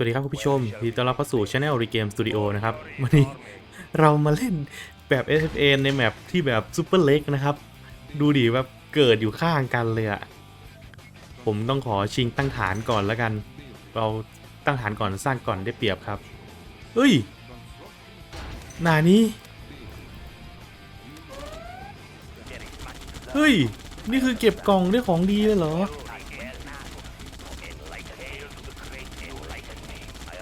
สวัสดีครับคุณผู้ชมยินดีต้อนรับเข้าสู่ช anel Regame Studio นะครับ วันนี้เรามาเล่นแบบ SFN ในแมปที่แบบซูเปอร์เล็กนะครับ ดูดิแบบเกิดอยู่ข้างกันเลยอะผมต้องขอชิงตั้งฐานก่อนแล้วกัน เราตั้งฐานก่อนสร้างก่อนได้เปรียบครับเฮ้ยหนานี้เฮ้ย นี่คือเก็บกล่องได้ของดีเลยเหรอ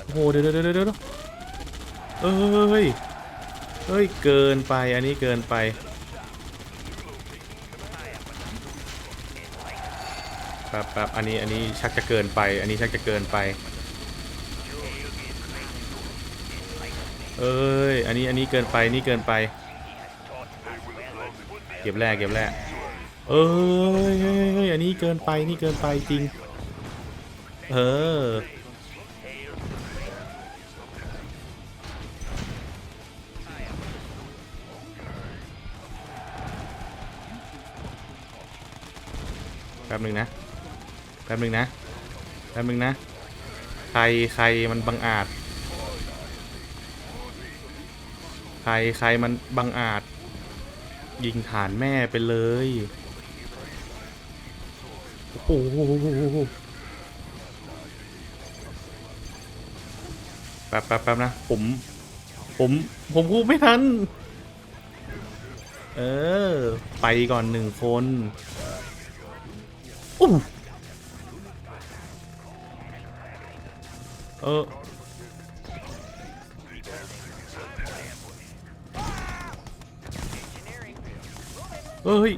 โอ้โหเดี๋ยวเดี๋ยวเดี๋ยวเอ้ยเฮ้ย เกินไป อันนี้เกินไปแป๊บแป๊บอันนี้ อันนี้ชักจะเกินไป อันนี้ชักจะเกินไป เอ้ย อันนี้ อันนี้เกินไป นี่เกินไป เก็บแรก เก็บแรก เอ้ยเฮ้ยเฮ้ยอันนี้เกินไป นี่เกินไปจริง เออ แป๊บหนึ่งนะ แป๊บหนึ่งนะ แป๊บหนึ่งนะ ใครใครมันบังอาจ ใครใครมันบังอาจ ยิงฐานแม่ไปเลย โอ้โหแป๊บแป๊บแป๊บนะ ผม ผม ผมพูดไม่ทัน เออ ไปก่อนหนึ่งคน อู้เออเอ้ย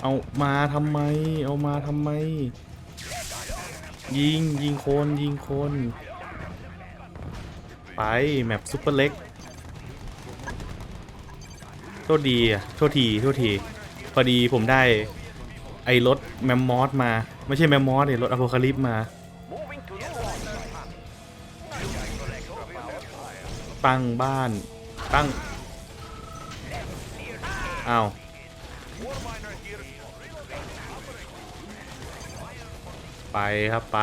เอามาทำไม เอามาทำไม ยิงยิงคนยิงคน ไป แมปซุปเปอร์เล็ก โทษดีอะ โทษที โทษที พอดีผมได้ไอรถ แมมมอสมา ไม่ใช่แมมมอสเนี่ยรถอโพคาลิปมา ตั้งบ้าน ตั้งอ้าวไปครับไป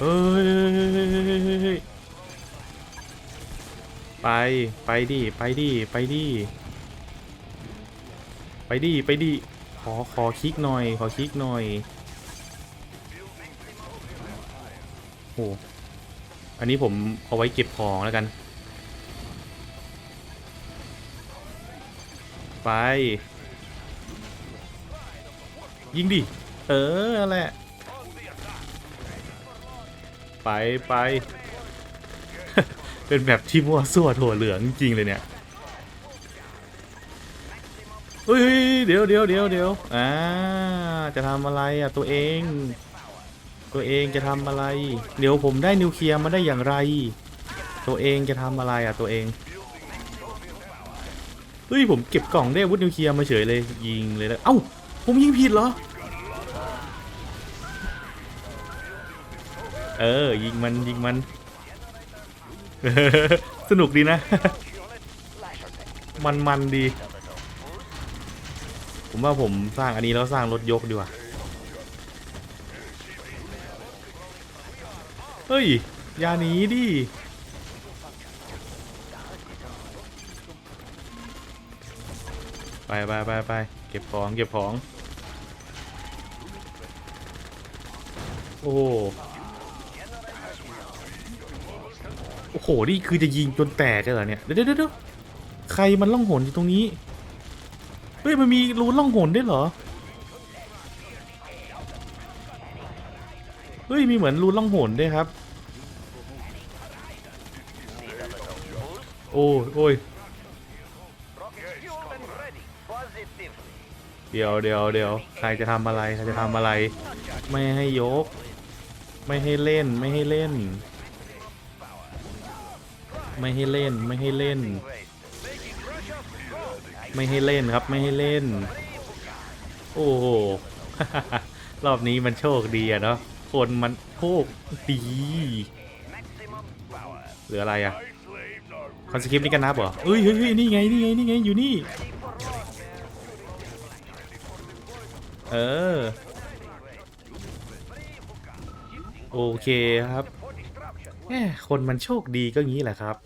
เฮ้ยไป ไปดิ ไปดิ ไปดิ ไปดิไปดิขอขอคลิกหน่อย ขอคลิกหน่อยโหอันนี้ผมเอาไว้เก็บของแล้วกัน ไป ยิงดิ เออนั่นแหละ ไปไป เป็นแบบที่มั่วซั่วถั่วเหลืองจริงเลยเนี่ย เฮ้ยเดี๋ยวเดี๋ยวเดี๋ยวเดี๋ยวอ่าจะทำอะไรอะตัวเอง ตัวเองจะทำอะไร เดี๋ยวผมได้นิวเคลียร์มาได้อย่างไร ตัวเองจะทำอะไรอะตัวเองเฮ้ยผมเก็บกล่องได้อาวุธนิวเคลียร์มาเฉยเลยยิงเลยนะเอ้าผมยิงผิดเหรอเออยิงมันยิงมันสนุกดีนะ มันมันดี ผมว่าผมสร้างอันนี้แล้วสร้างรถยกดีกว่า เฮ้ยอย่าหนีดิ ไปไปไปไปเก็บของเก็บของ โอ้โหโอ้โห นี่คือจะยิงจนแตกเลยเหรอเนี่ย เดี๋ยวเดี๋ยวเดี๋ยวใครมันล่องหนอยู่ตรงนี้ ฮ้ยมันมีรูล่องหนด้วยเหรอ เฮ้ยมีเหมือนรูล่องหนด้วยครับ โอ้ยโอ้ยเดี๋ยวเดี๋ยวเดี๋ยวใครจะทำอะไรใครจะทำอะไร ไม่ให้ยก ไม่ให้เล่นไม่ให้เล่น ไม่ให้เล่นไม่ให้เล่น ไม่ให้เล่นครับไม่ให้เล่น โอ้โห รอบนี้มันโชคดีอะเนาะคนมันโชคดีหรืออะไรอะคอนสคริปต์นี่กันนับเหรอเอ้ยเฮ้ยเฮ้ยนี่ไงนี่ไงนี่ไงอยู่นี่ เออ โอเคครับแหมคนมันโชคดีก็งี้แหละครับ